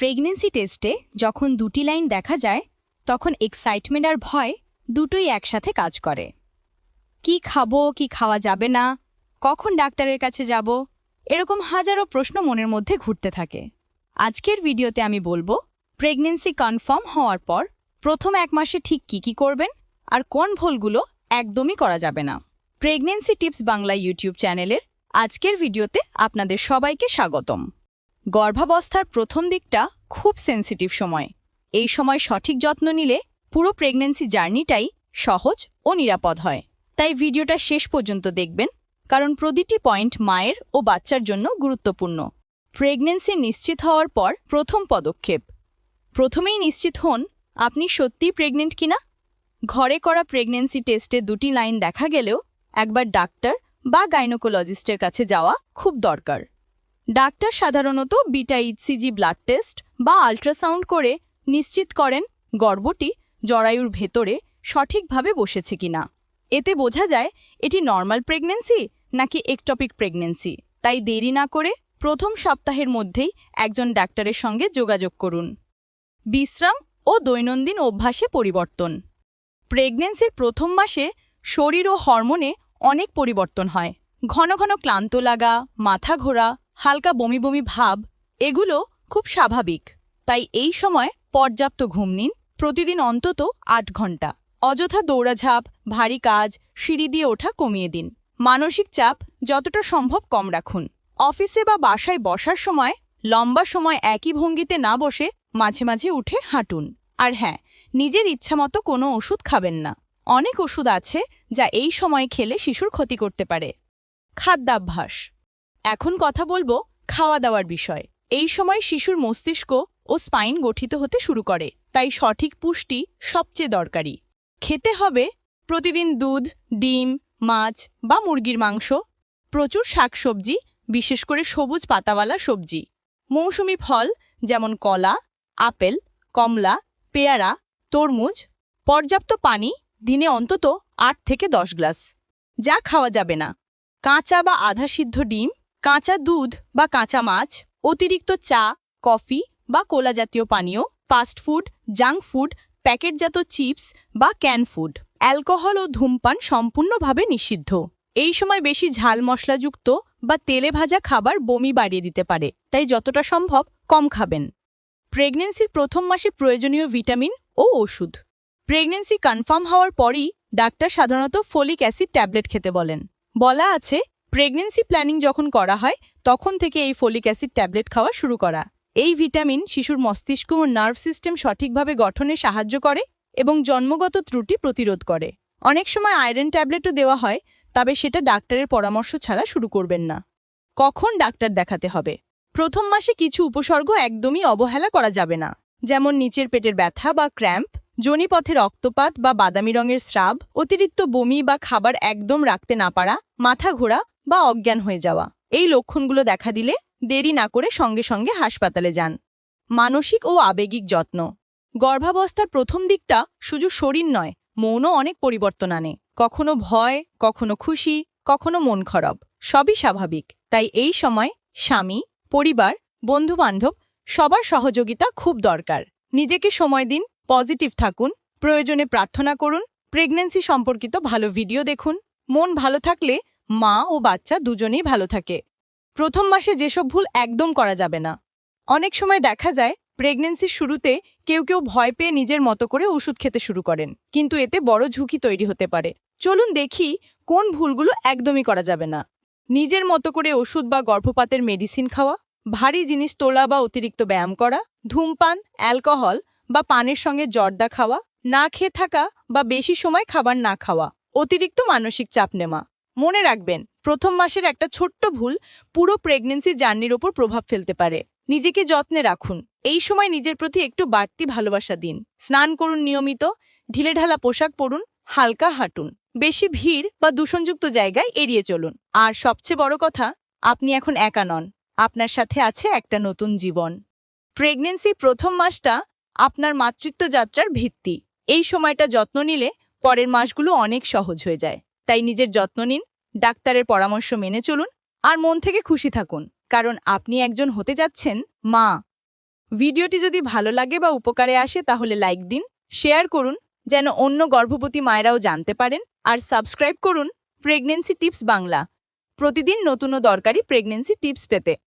Pregnancy টেস্টে যখন দুটি লাইন দেখা যায়, তখন এক্সাইটমেন্ট আর ভয় দুটোই একসাথে কাজ করে। কি খাব, কি খাওয়া যাবে না, কখন ডাক্তারের কাছে যাব, এরকম হাজারো প্রশ্ন মনের মধ্যে ঘুরতে থাকে। আজকের ভিডিওতে আমি বলব প্রেগনেন্সি কনফার্ম হওয়ার পর প্রথম এক মাসে ঠিক কি কি করবেন আর কোন ভুলগুলো একদমই করা যাবে না। প্রেগনেন্সি টিপস বাংলা ইউটিউব চ্যানেলের আজকের ভিডিওতে আপনাদের সবাইকে স্বাগতম। গর্ভাবস্থার প্রথম দিকটা খুব সেন্সিটিভ সময়। এই সময় সঠিক যত্ন নিলে পুরো প্রেগনেন্সি জার্নিটাই সহজ ও নিরাপদ হয়। তাই ভিডিওটা শেষ পর্যন্ত দেখবেন, কারণ প্রতিটি পয়েন্ট মায়ের ও বাচ্চার জন্য গুরুত্বপূর্ণ। প্রেগনেন্সি নিশ্চিত হওয়ার পর প্রথম পদক্ষেপ। প্রথমেই নিশ্চিত হন, আপনি সত্যিই প্রেগনেন্ট কিনা? ঘরে করা প্রেগনেন্সি টেস্টে দুটি লাইন দেখা গেলেও একবার ডাক্তার বা গাইনোকোলজিস্টের কাছে যাওয়া খুব দরকার। ডাক্তার সাধারণত বিটা ইচিজি ব্লাড টেস্ট বা আল্ট্রাসাউন্ড করে নিশ্চিত করেন গর্বটি জরায়ুর ভেতরে সঠিকভাবে বসেছে কিনা। এতে বোঝা যায়, এটি নর্মাল প্রেগনেন্সি নাকি একটপিক প্রেগনেন্সি তাই দেরি না করে প্রথম সপ্তাহের মধ্যেই একজন ডাক্তারের সঙ্গে যোগাযোগ করুন। বিশ্রাম ও দৈনন্দিন অভ্যাসে পরিবর্তন। প্রেগনেন্সির প্রথম মাসে শরীর ও হরমোনে অনেক পরিবর্তন হয়। ঘন ঘন ক্লান্ত লাগা, মাথা ঘোরা হালকা বমি বমি ভাব, এগুলো খুব স্বাভাবিক। তাই এই সময় পর্যাপ্ত ঘুম নিন। প্রতিদিন অন্তত আট ঘণ্টা। অযথা দৌড়াঝাঁপ, ভারী কাজ, সিঁড়ি দিয়ে ওঠা কমিয়ে দিন। মানসিক চাপ যতটা সম্ভব কম রাখুন। অফিসে বা বাসায় বসার সময়, লম্বা সময় একই ভঙ্গিতে না বসে মাঝে মাঝে উঠে হাঁটুন। আর হ্যাঁ নিজের ইচ্ছামতো কোনো ওষুধ খাবেন না। অনেক ওষুধ আছে যা এই সময় খেলে শিশুর ক্ষতি করতে পারে। খাদ্যাভ্যাস এখন কথা বলব খাওয়া দাওয়ার বিষয়। এই সময় শিশুর মস্তিষ্ক ও স্পাইন গঠিত হতে শুরু করে, তাই সঠিক পুষ্টি সবচেয়ে দরকারি। খেতে হবে প্রতিদিন দুধ, ডিম, মাছ বা মুরগির মাংস, প্রচুর শাকসবজি, বিশেষ করে সবুজ পাতাওয়ালা সবজি, মৌসুমি ফল যেমন কলা, আপেল, কমলা, পেয়ারা, তরমুজ, পর্যাপ্ত পানি দিনে অন্তত আট থেকে দশ গ্লাস, যা খাওয়া যাবে না। কাঁচা বা আধা সিদ্ধ ডিম কাঁচা দুধ বা কাঁচা মাছ, অতিরিক্ত চা, কফি বা কোলা জাতীয় পানীয় ফাস্টফুড জাঙ্ক ফুড প্যাকেটজাত চিপস বা ক্যান ফুড অ্যালকোহল ও ধূমপান সম্পূর্ণভাবে নিষিদ্ধ। এই সময় বেশি ঝাল মশলাযুক্ত বা তেলে ভাজা খাবার বমি বাড়িয়ে দিতে পারে, তাই যতটা সম্ভব কম খাবেন। প্রেগনেন্সির প্রথম মাসে প্রয়োজনীয় ভিটামিন ও ওষুধ। প্রেগনেন্সি কনফার্ম হওয়ার পরই ডাক্তার সাধারণত ফোলিক অ্যাসিড ট্যাবলেট খেতে বলেন। বলা আছে প্রেগনেন্সি প্ল্যানিং যখন করা হয়, তখন থেকে এই ফোলিক অ্যাসিড ট্যাবলেট খাওয়া শুরু করা। এই ভিটামিন শিশুর মস্তিষ্ক ও নার্ভ সিস্টেম সঠিকভাবে গঠনে সাহায্য করে এবং জন্মগত ত্রুটি প্রতিরোধ করে। অনেক সময় আয়রন ট্যাবলেটও দেওয়া হয়, তবে সেটা ডাক্তারের পরামর্শ ছাড়া শুরু করবেন না। কখন ডাক্তার দেখাতে হবে? প্রথম মাসে কিছু উপসর্গ একদমই অবহেলা করা যাবে না। যেমন নিচের পেটের ব্যথা বা ক্র্যাম্প, জনিপথে রক্তপাত বা বাদামি রঙের স্রাব, অতিরিক্ত বমি বা খাবার একদম রাখতে না পারা, মাথা ঘোরা বা অজ্ঞান হয়ে যাওয়া। এই লক্ষণগুলো দেখা দিলে দেরি না করে সঙ্গে সঙ্গে হাসপাতালে যান। মানসিক ও আবেগিক যত্ন। গর্ভাবস্থার প্রথম দিকটা শুধু শরীর নয়, মনও অনেক পরিবর্তন আনে। কখনো ভয়, কখনো খুশি, কখনো মন খারাপ, সবই স্বাভাবিক। তাই এই সময় স্বামী, পরিবার, বন্ধুবান্ধব, সবার সহযোগিতা খুব দরকার। নিজেকে সময় দিন, পজিটিভ থাকুন, প্রয়োজনে প্রার্থনা করুন, প্রেগন্যান্সি সম্পর্কিত ভালো ভিডিও দেখুন, মন ভালো থাকলে মা ও বাচ্চা দুজনেই ভালো থাকে। প্রথম মাসে যেসব ভুল একদম করা যাবে না। অনেক সময় দেখা যায় প্রেগনেন্সির শুরুতে কেউ কেউ ভয় পেয়ে নিজের মতো করে ওষুধ খেতে শুরু করেন, কিন্তু এতে বড় ঝুঁকি তৈরি হতে পারে। চলুন দেখি কোন ভুলগুলো একদমই করা যাবে না। নিজের মতো করে ওষুধ বা গর্ভপাতের মেডিসিন খাওয়া, ভারী জিনিস তোলা বা অতিরিক্ত ব্যায়াম করা, ধূমপান অ্যালকোহল বা পানের সঙ্গে জর্দা খাওয়া, না খেয়ে থাকা বা বেশি সময় খাবার না খাওয়া, অতিরিক্ত মানসিক চাপ নেওয়া। মনে রাখবেন, প্রথম মাসের একটা ছোট্ট ভুল পুরো প্রেগনেন্সি জার্নির ওপর প্রভাব ফেলতে পারে। নিজেকে যত্নে রাখুন। এই সময় নিজের প্রতি একটু বাড়তি ভালোবাসা দিন। স্নান করুন নিয়মিত ঢিলেঢালা পোশাক পরুন, হালকা হাঁটুন। বেশি ভিড় বা দূষণযুক্ত জায়গায় এড়িয়ে চলুন। আর সবচেয়ে বড় কথা, আপনি এখন একা নন। আপনার সাথে আছে একটা নতুন জীবন। প্রেগনেন্সি প্রথম মাসটা আপনার মাতৃত্ব যাত্রার ভিত্তি। এই সময়টা যত্ন নিলে পরের মাসগুলো অনেক সহজ হয়ে যায়। তাই নিজের যত্ন নিন, ডাক্তারের পরামর্শ মেনে চলুন, আর মন থেকে খুশি থাকুন, কারণ আপনি একজন হতে যাচ্ছেন মা। ভিডিওটি যদি ভালো লাগে বা উপকারে আসে তাহলে লাইক দিন, শেয়ার করুন, যেন অন্য গর্ভবতী মায়েরাও জানতে পারেন, আর সাবস্ক্রাইব করুন প্রেগনেন্সি টিপস বাংলা। প্রতিদিন নতুন ও দরকারি প্রেগনেন্সি টিপস পেতে।